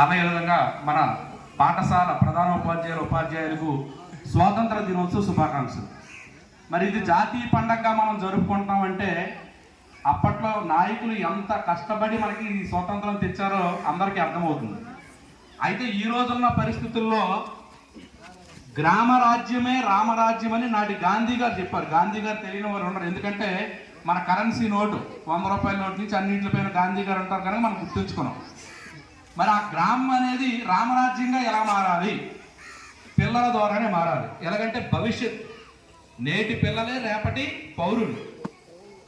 అదేవిధంగా మన పాఠశాల ప్రధాన ఉపాధ్యాయులు ఉపాధ్యాయులకు స్వాతంత్ర దినోత్సవ శుభాకాంక్షలు. మరి ఇది జాతీయ పండగగా మనం జరుపుకుంటామంటే అప్పట్లో నాయకులు ఎంత కష్టపడి మనకి ఈ స్వాతంత్రం తెచ్చారో అందరికీ అర్థమవుతుంది. అయితే ఈ రోజున్న పరిస్థితుల్లో గ్రామ రాజ్యమే రామరాజ్యం అని నాటి గాంధీ గారు చెప్పారు. గాంధీ గారు తెలియని వారు ఉండరు. ఎందుకంటే మన కరెన్సీ నోటు వంద రూపాయల నోటు నుంచి అన్నింటిపైన గాంధీ గారు ఉంటారు కనుక మనం గుర్తుంచుకున్నాం. మరి ఆ గ్రామం అనేది రామరాజ్యంగా ఎలా మారాలి? పిల్లల ద్వారానే మారాలి. ఎలాగంటే భవిష్యత్. నేటి పిల్లలే రేపటి పౌరులు.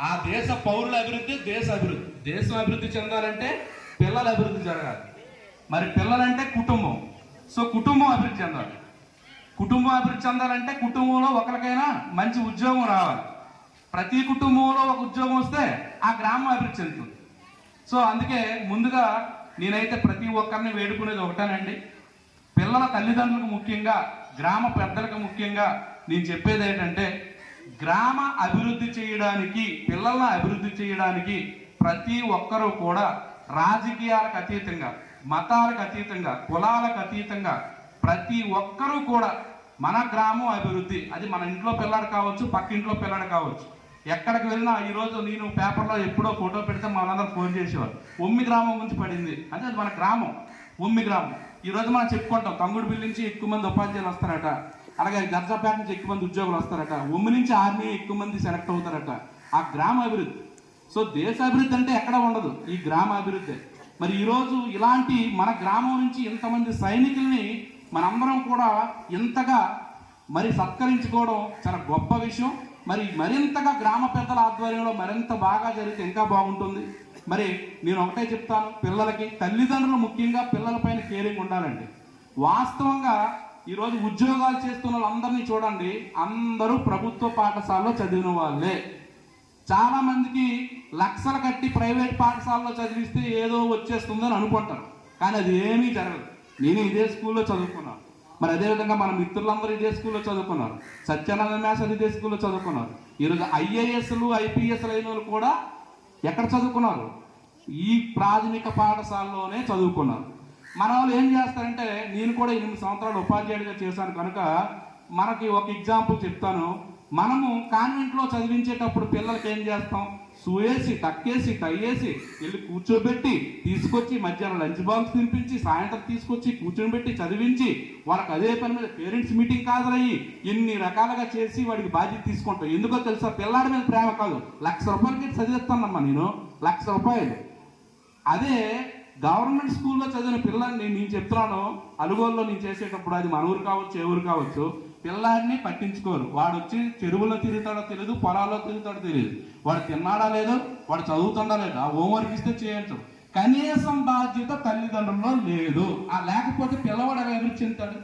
ఆ దేశ పౌరుల అభివృద్ధి దేశ అభివృద్ధి. దేశం అభివృద్ధి చెందాలంటే పిల్లల అభివృద్ధి జరగాలి. మరి పిల్లలంటే కుటుంబం. సో కుటుంబం అభివృద్ధి చెందాలి. కుటుంబం అభివృద్ధి చెందాలంటే కుటుంబంలో ఒకరికైనా మంచి ఉద్యోగం రావాలి. ప్రతి కుటుంబంలో ఒక ఉద్యోగం వస్తే ఆ గ్రామం అభివృద్ధి చెందుతుంది. సో అందుకే ముందుగా నేనైతే ప్రతి ఒక్కరిని వేడుకునేది ఒకటేనండి. పిల్లల తల్లిదండ్రులకు ముఖ్యంగా గ్రామ పెద్దలకు ముఖ్యంగా నేను చెప్పేది ఏంటంటే గ్రామ అభివృద్ధి చేయడానికి పిల్లలను అభివృద్ధి చేయడానికి ప్రతి ఒక్కరూ కూడా రాజకీయాలకు అతీతంగా మతాలకు అతీతంగా కులాలకు అతీతంగా ప్రతి ఒక్కరూ కూడా మన గ్రామం అభివృద్ధి అది మన ఇంట్లో పిల్లాడు కావచ్చు పక్కింట్లో పిల్లాడు కావచ్చు ఎక్కడికి వెళ్ళినా ఈరోజు నేను పేపర్లో ఎప్పుడో ఫోటో పెడితే మా వాళ్ళందరూ ఫోన్ చేసేవారు. ఉమ్మి గ్రామం గురించి పడింది. అంటే అది మన గ్రామం. ఉమ్మి గ్రామం. ఈరోజు మనం చెప్పుకుంటాం. తంగుడు బిల్లు నుంచి ఎక్కువ మంది ఉపాధ్యాయులు వస్తారట. అలాగే గర్జాపేట నుంచి ఎక్కువ మంది ఉద్యోగులు వస్తారట. ఉమ్మి నుంచి ఆర్మీ ఎక్కువ మంది సెలెక్ట్ అవుతారట. ఆ గ్రామ అభివృద్ధి. సో దేశ అభివృద్ధి అంటే ఎక్కడ ఉండదు. ఈ గ్రామ అభివృద్ధి. మరి ఈరోజు ఇలాంటి మన గ్రామం నుంచి ఇంతమంది సైనికుల్ని మనందరం కూడా ఇంతగా మరి సత్కరించుకోవడం చాలా గొప్ప విషయం. మరి మరింతగా గ్రామ పెద్దల ఆధ్వర్యంలో మరింత బాగా జరిగితే ఇంకా బాగుంటుంది. మరి నేను ఒకటే చెప్తాను పిల్లలకి తల్లిదండ్రులు ముఖ్యంగా పిల్లలపైన కేరింగ్ ఉండాలండి. వాస్తవంగా ఈరోజు ఉద్యోగాలు చేస్తున్న వాళ్ళందరినీ చూడండి అందరూ ప్రభుత్వ పాఠశాలలో చదివిన వాళ్ళే. చాలా మందికి లక్షలు కట్టి ప్రైవేట్ పాఠశాలలో చదివిస్తే ఏదో వచ్చేస్తుందని అనుకుంటారు కానీ అది ఏమీ జరగదు. నేను ఇదే స్కూల్లో చదువుకున్నాను. మరి అదేవిధంగా మన మిత్రులందరూ ఇదే స్కూల్లో చదువుకున్నారు. సత్యానంద అది ఇదే స్కూల్లో చదువుకున్నారు. ఈరోజు ఐఏఎస్లు ఐపీఎస్లు అయిన వాళ్ళు కూడా ఎక్కడ చదువుకున్నారు? ఈ ప్రాథమిక పాఠశాలలోనే చదువుకున్నారు. మన వాళ్ళు ఏం చేస్తారంటే నేను కూడా ఎనిమిది సంవత్సరాలు ఉపాధ్యాయుడిగా చేశాను కనుక మనకి ఒక ఎగ్జాంపుల్ చెప్తాను. మనము కాన్వెంట్లో చదివించేటప్పుడు పిల్లలకి ఏం చేస్తాం? సూయేసి టక్కేసి టయ్యేసి వెళ్ళి కూర్చోబెట్టి తీసుకొచ్చి మధ్యాహ్నం లంచ్ బాక్స్ తినిపించి సాయంత్రం తీసుకొచ్చి కూర్చోబెట్టి చదివించి వాళ్ళకి అదే పని మీద పేరెంట్స్ మీటింగ్ కాదురయ్యి ఇన్ని రకాలుగా చేసి వాడికి బాధ్యత తీసుకుంటాం. ఎందుకో తెలుసా? పిల్లాడి మీద ప్రేమ కాదు. లక్ష రూపాయలకి చదివిస్తానమ్మా నేను. లక్ష రూపాయలు. అదే గవర్నమెంట్ స్కూల్లో చదివిన పిల్లల్ని నేను చెప్తున్నాను. అలుగోల్లో నేను చేసేటప్పుడు అది మన ఊరు కావచ్చు ఏ ఊరు కావచ్చు. పిల్లాడిని పట్టించుకోరు. వాడు వచ్చి చెరువులో తిరుగుతాడో తెలియదు పొలాల్లో తిరుగుతాడో తెలియదు వాడు తిన్నాడా లేదో వాడు చదువుతుండా లేదు ఆ హోంవర్క్ ఇస్తే చేయొచ్చు కనీసం బాధ్యత తల్లిదండ్రుల్లో లేదు. ఆ లేకపోతే పిల్లవాడు అవి అభివృద్ధి చెందుతాడు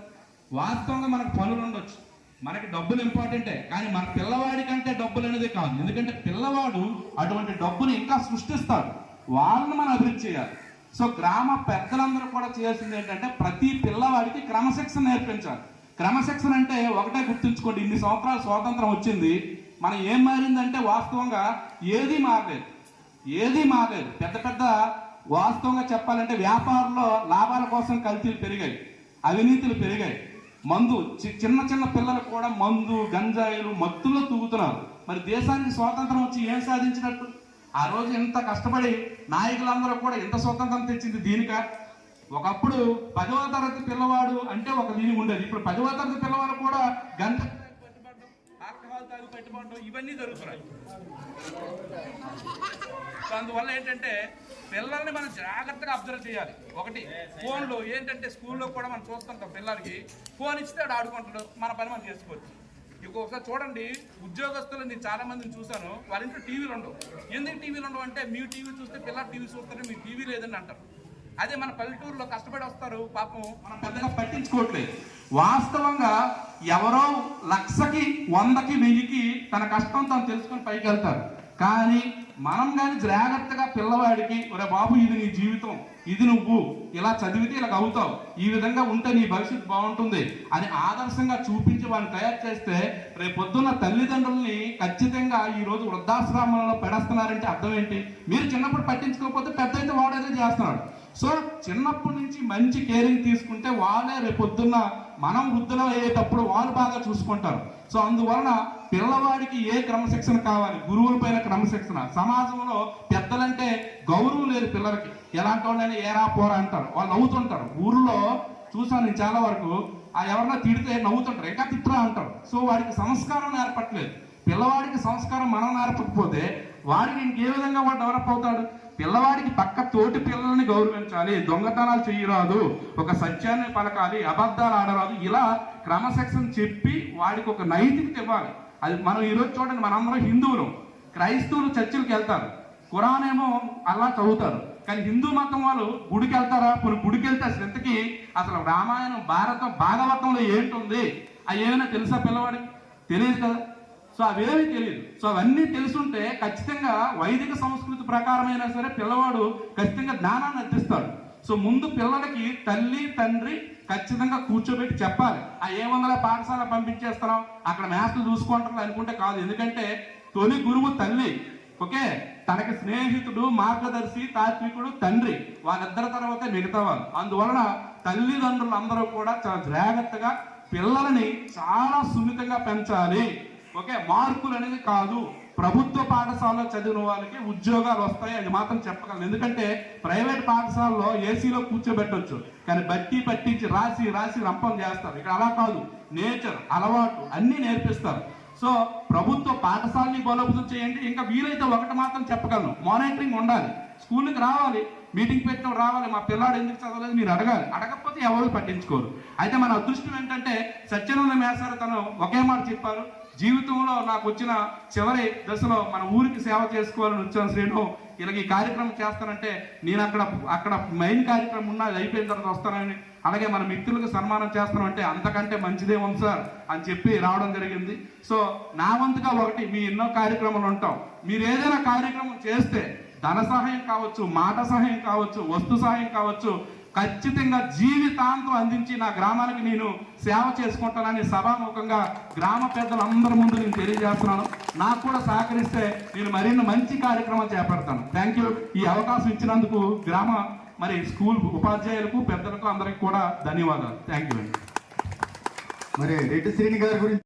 వాస్తవంగా మనకు పనులు ఉండొచ్చు. మనకి డబ్బులు ఇంపార్టెంటే కానీ మన పిల్లవాడి కంటే డబ్బులు అనేది కాదు. ఎందుకంటే పిల్లవాడు అటువంటి డబ్బుని ఇంకా సృష్టిస్తాడు. వాళ్ళని మనం అభివృద్ధి చేయాలి. సో గ్రామ పెద్దలందరూ కూడా చేయాల్సింది ఏంటంటే ప్రతి పిల్లవాడికి క్రమశిక్షణ నేర్పించాలి. క్రమశిక్షణ అంటే ఒకటే గుర్తుంచుకోండి. ఇన్ని సంవత్సరాలు స్వాతంత్రం వచ్చింది. మనం ఏం మారిందంటే వాస్తవంగా ఏది మారలేదు. ఏది మారలేదు. పెద్ద పెద్ద వాస్తవంగా చెప్పాలంటే వ్యాపారంలో లాభాల కోసం కల్తీలు పెరిగాయి. అవినీతులు పెరిగాయి. మందు చి- చిన్న చిన్న పిల్లలు కూడా మందు గంజాయిలు మత్తులో తూగుతున్నారు. మరి దేశానికి స్వాతంత్రం వచ్చి ఏం సాధించినట్టు? ఆ రోజు ఇంత కష్టపడి నాయకులందరూ కూడా ఇంత స్వాతంత్రం తెచ్చింది దీనిక? ఒకప్పుడు పదవ తరగతి పిల్లవాడు అంటే ఒక మీనింగ్ ఉండేది. ఇప్పుడు పదవ తరగతి పిల్లవాడు కూడా గంజ ఇవన్నీ జరుగుతున్నాయి. అందువల్ల ఏంటంటే పిల్లల్ని మనం జాగ్రత్తగా అబ్జర్వ్ చేయాలి. ఒకటి ఫోన్లో ఏంటంటే స్కూల్లో కూడా మనం చూస్తుంటాం పిల్లలకి. ఫోన్ ఇస్తే వాడు ఆడుకుంటాడు. మన పని మనం చేసుకోవచ్చు. ఇంకొకసారి చూడండి ఉద్యోగస్తులు నేను చాలా మందిని చూశాను. వాళ్ళ ఇంట్లో టీవీలు ఉండవు. ఎందుకు టీవీలు ఉండవు అంటే మీ టీవీ చూస్తే పిల్లలు టీవీ చూస్తారు మీ టీవీ లేదని అంటారు. అదే మన పల్లెటూరులో కష్టపడి వస్తారు పాపం మనం పెద్దగా పట్టించుకోవట్లేదు. వాస్తవంగా ఎవరో లక్షకి వందకి వెయ్యికి తన కష్టం తను తెలుసుకొని పైకి వెళ్తారు. కానీ మనం కానీ జాగ్రత్తగా పిల్లవాడికి ఒరే బాబు ఇది నీ జీవితం ఇది నువ్వు ఇలా చదివితే ఇలా అవుతావు ఈ విధంగా ఉంటే నీ భవిష్యత్తు బాగుంటుంది అని ఆదర్శంగా చూపించి వాడిని తయారు చేస్తే రేపు పొద్దున్న తల్లిదండ్రుల్ని ఖచ్చితంగా ఈరోజు వృద్ధాశ్రమంలో పెడస్తున్నారంటే అర్థం ఏంటి? మీరు చిన్నప్పుడు పట్టించుకోకపోతే పెద్ద అయితే వాడేదో చేస్తున్నాడు. సో చిన్నప్పటి నుంచి మంచి కేరింగ్ తీసుకుంటే వాళ్ళే రేపొద్దున్న మనం వృద్ధులం అయ్యేటప్పుడు వాళ్ళు బాగా చూసుకుంటారు. సో అందువలన పిల్లవాడికి ఏ క్రమశిక్షణ కావాలి? గురువుల పైన క్రమశిక్షణ. సమాజంలో పెద్దలంటే గౌరవం లేదు పిల్లలకి ఎలాంటి వాళ్ళని ఏరా పోరా అంటారు. వాళ్ళు నవ్వుతుంటారు. ఊర్లో చూసాను నేను చాలా వరకు ఆ ఎవరన్నా తిడితే నవ్వుతుంటారు. ఇంకా తిట్టరా అంటారు. సో వాడికి సంస్కారం నేర్పట్లేదు పిల్లవాడికి సంస్కారం మనం నేర్పకపోతే వాడికి ఇంకే విధంగా వాడు డెవలప్ అవుతాడు. పిల్లవాడికి పక్క తోటి గౌరవించాలి దొంగతనాలు చేయరాదు ఒక సత్యాన్ని పలకాలి అబద్ధాలు ఆడరాదు ఇలా క్రమశిక్షణ చెప్పి వాడికి ఒక నైతికత ఇవ్వాలి. అది మనం ఈరోజు చూడండి మనందరం హిందువులు క్రైస్తవులు చర్చిలకు వెళ్తారు. ఖురాన్ ఏమో అలా చదువుతారు. కానీ హిందూ మతం వాళ్ళు గుడికి వెళ్తారా? కొన్ని గుడికి వెళ్తే అసలు అసలు రామాయణం భారతం భాగవతంలో ఏంటుంది అవి ఏమైనా తెలుసా పిల్లవాడికి? తెలియదు కదా. సో అవేమీ తెలియదు సో అవన్నీ తెలుసుంటే ఖచ్చితంగా వైదిక సంస్కృతి ప్రకారమైనా సరే పిల్లవాడు ఖచ్చితంగా జ్ఞానాన్ని అందిస్తాడు సో ముందు పిల్లలకి తల్లి తండ్రి ఖచ్చితంగా కూర్చోబెట్టి చెప్పాలి. ఆ ఏ పాఠశాల పంపించేస్తున్నాం అక్కడ మ్యాథ్స్ చూసుకుంటారు అనుకుంటే కాదు. ఎందుకంటే తొలి గురువు తల్లి. ఓకే? తనకి స్నేహితుడు మార్గదర్శి తాత్వికుడు తండ్రి. వాళ్ళిద్దరి తర్వాత మిగతా వాళ్ళు. అందువలన తల్లిదండ్రులు అందరూ కూడా చాలా జాగ్రత్తగా పిల్లలని చాలా సున్నితంగా పెంచాలి. ఓకే మార్కులు అనేది కాదు. ప్రభుత్వ పాఠశాలలో చదివిన వాళ్ళకి ఉద్యోగాలు వస్తాయి అది మాత్రం చెప్పగలను. ఎందుకంటే ప్రైవేట్ పాఠశాలలో ఏసీలో కూర్చోబెట్టొచ్చు. కానీ బట్టి పట్టించి రాసి రాసి రంపం చేస్తారు. ఇక్కడ అలా కాదు. నేచర్ అలవాటు అన్నీ నేర్పిస్తారు. సో ప్రభుత్వ పాఠశాలని బలోపేతం చేయండి. ఇంకా వీలైతే ఒకటి మాత్రం చెప్పగలను. మానిటరింగ్ ఉండాలి. స్కూల్కి రావాలి. మీటింగ్ పెట్టిన రావాలి. మా పిల్లాడు ఎందుకు చదవలేదు మీరు అడగాలి. అడగకపోతే ఎవరు పట్టించుకోరు. అయితే మన అదృష్టం ఏంటంటే సత్యనంద మేసారు తను ఒకే మాట చెప్పారు. జీవితంలో నాకు వచ్చిన చివరి దశలో మన ఊరికి సేవ చేసుకోవాలని వచ్చాను శ్రీను. ఇలాగ ఈ కార్యక్రమం చేస్తానంటే నేను అక్కడ అక్కడ మెయిన్ కార్యక్రమం ఉన్నది అయిపోయిన తర్వాత వస్తానని. అలాగే మన మిత్రులకు సన్మానం చేస్తానంటే అంతకంటే మంచిదే ఉంది సార్ అని చెప్పి రావడం జరిగింది. సో నా వంతుగా ఒకటి మీ ఎన్నో కార్యక్రమాలు ఉంటాం. మీరు ఏదైనా కార్యక్రమం చేస్తే ధన సహాయం కావచ్చు మాట సహాయం కావచ్చు వస్తు సహాయం కావచ్చు ఖచ్చితంగా జీవితాంతం అందించి నా గ్రామానికి నేను సేవ చేసుకుంటానని సభాముఖంగా గ్రామ పెద్దలందరి ముందు నేను తెలియజేస్తున్నాను. నాకు కూడా సహకరిస్తే నేను మరిన్ని మంచి కార్యక్రమాలు చేపడతాను. థ్యాంక్ యూ ఈ అవకాశం ఇచ్చినందుకు గ్రామ మరి స్కూల్ ఉపాధ్యాయులకు పెద్దలకు అందరికి కూడా ధన్యవాదాలు. థ్యాంక్ యూ అండి మరి రెడ్డి శ్రీని గారి గురించి